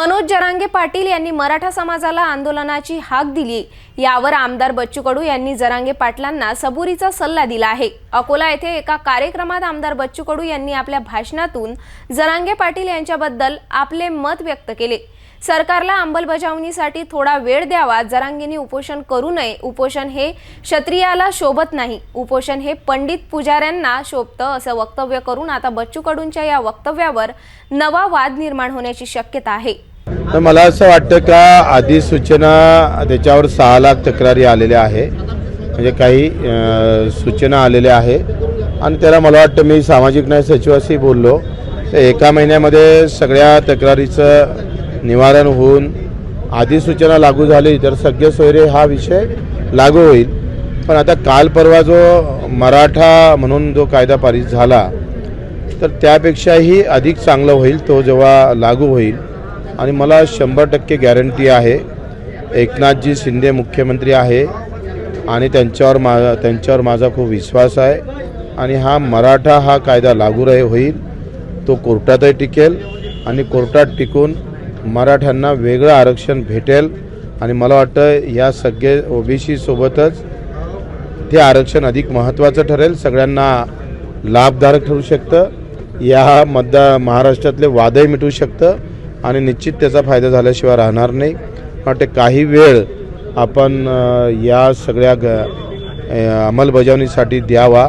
मनोज जरांगे पाटील यांनी मराठा समाजाला आंदोलनाची हाक दिली. यावर आमदार बच्चू कडू यांनी जरांगे पाटलांना सबुरीचा सल्ला दिला आहे. अकोला येथे एका कार्यक्रमात आमदार बच्चू कडू यांनी आपल्या भाषणातून जरांगे पाटील यांच्याबद्दल आपले मत व्यक्त केले. सरकारला अंमलबजावणीसाठी थोडा वेळ द्यावा जरांगेंनी उपोषण करू नये. उपोषण हे क्षत्रियाला शोभत नाही. उपोषण हे पंडित पुजाऱ्यांना शोभतं असं वक्तव्य करून आता बच्चू कडूंच्या या वक्तव्यावर नवा वाद निर्माण होण्याची शक्यता आहे. तर मला असं वाटतं का आधी सूचना त्याच्यावर सहा लाख तक्रारी आलेल्या आहे. म्हणजे काही सूचना आलेल्या आहे आणि त्याला मला वाटतं मी सामाजिक न्याय सचिवाशी बोललो. तर एका महिन्यामध्ये सगळ्या तक्रारीचं निवारण होऊन अधिसूचना लागू झाली तर सगळे सोयरे हा विषय लागू होईल. पण आता काल परवा जो मराठा म्हणून जो कायदा पारित झाला तर त्यापेक्षाही अधिक चांगलं होईल तो जेव्हा लागू होईल आणि मला शंभर टक्के गॅरंटी आहे. एकनाथजी शिंदे मुख्यमंत्री आहे आणि त्यांच्यावर मा त्यांच्यावर माझा खूप विश्वास आहे. आणि हा मराठा हा कायदा लागू राही होईल तो कोर्टातही टिकेल आणि कोर्टात टिकून मराठ्यांना वेगळं आरक्षण भेटेल. आणि मला वाटतं या सगळे ओबीसीसोबतच ते आरक्षण अधिक महत्त्वाचं ठरेल. सगळ्यांना लाभदायक ठरू शकतं. या मतदा महाराष्ट्रातले वादही मिटू शकतं. आणि निश्चित त्याचा फायदा झाल्याशिवाय राहणार नाही. वाटते काही वेळ आपण या सगळ्या ग अंमलबजावणीसाठी द्यावा.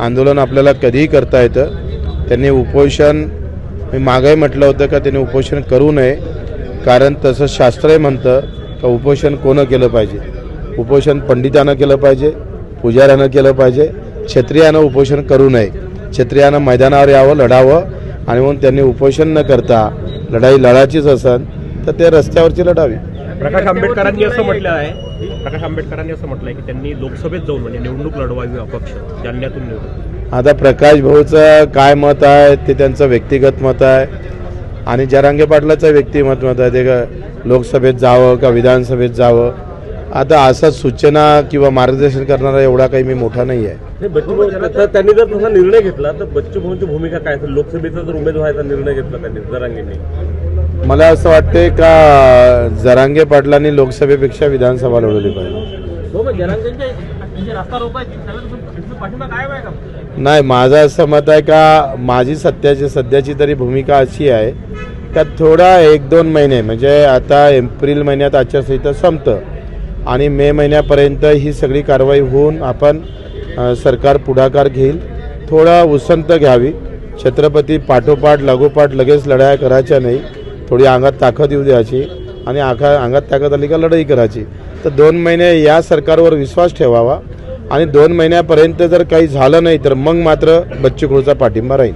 आंदोलन आपल्याला कधीही करता येतं. त्यांनी उपोषण मी मागंही म्हटलं होतं का त्यांनी उपोषण करू नये. कारण तसं शास्त्रही म्हणतं का उपोषण कोणं केलं पाहिजे? उपोषण पंडितानं केलं पाहिजे पुजाऱ्यानं केलं पाहिजे. क्षत्रियानं उपोषण करू नये. क्षत्रियानं मैदानावर यावं लढावं. आणि म्हणून त्यांनी उपोषण न करता लढाई लढायचीच असन तर ते रस्त्यावरची लढावी. प्रकाश आंबेडकरांनी असं म्हटलं आहे प्रकाश आंबेडकरांनी असं म्हटलं आहे की त्यांनी लोकसभेत जाऊन म्हणजे निवडणूक लढवावी अपक्ष जालन्यातून निवडून. आता प्रकाश भाऊचं काय मत आहे ते त्यांचं व्यक्तिगत मत आहे. आणि जरांगे पाटलाचं व्यक्तिमत मत आहे ते का लोकसभेत जावं का विधानसभेत जावं? आता असं सूचना किंवा मार्गदर्शन करणारा एवढा काही मी मोठा नाही आहे. त्यांनी जर तसा निर्णय घेतला तर बच्चू भाऊंची भूमिका काय? असेल लोकसभेचा जर उमेदवाराचा निर्णय घेतला त्यांनी जरांगेंनी. मला असं वाटते का जरांगे पाटलांनी लोकसभेपेक्षा विधानसभा लढवली पाहिजे. हो नाही माझं असं मत आहे का माझी सध्याची सध्याची तरी भूमिका अशी आहे का थोडा एक दोन महिने म्हणजे आता एप्रिल महिन्यात आचारसंहिता संपतं. आणि मे महिन्यापर्यंत ही सगळी कारवाई होऊन आपण सरकार पुढाकार घेईल. थोडा उसंत घ्यावी. छत्रपती पाठोपाठ लागोपाठ लगेच लढाया करायच्या नाही. थोडी अंगात ताकद येऊ द्यायची आणि आखा अंगात ताकद आली का लढाई करायची. तर दोन महिने या सरकारवर विश्वास ठेवावा आणि दोन महिन्यापर्यंत जर काही झालं नाही तर मग मात्र बच्चू पाठिंबा राहील.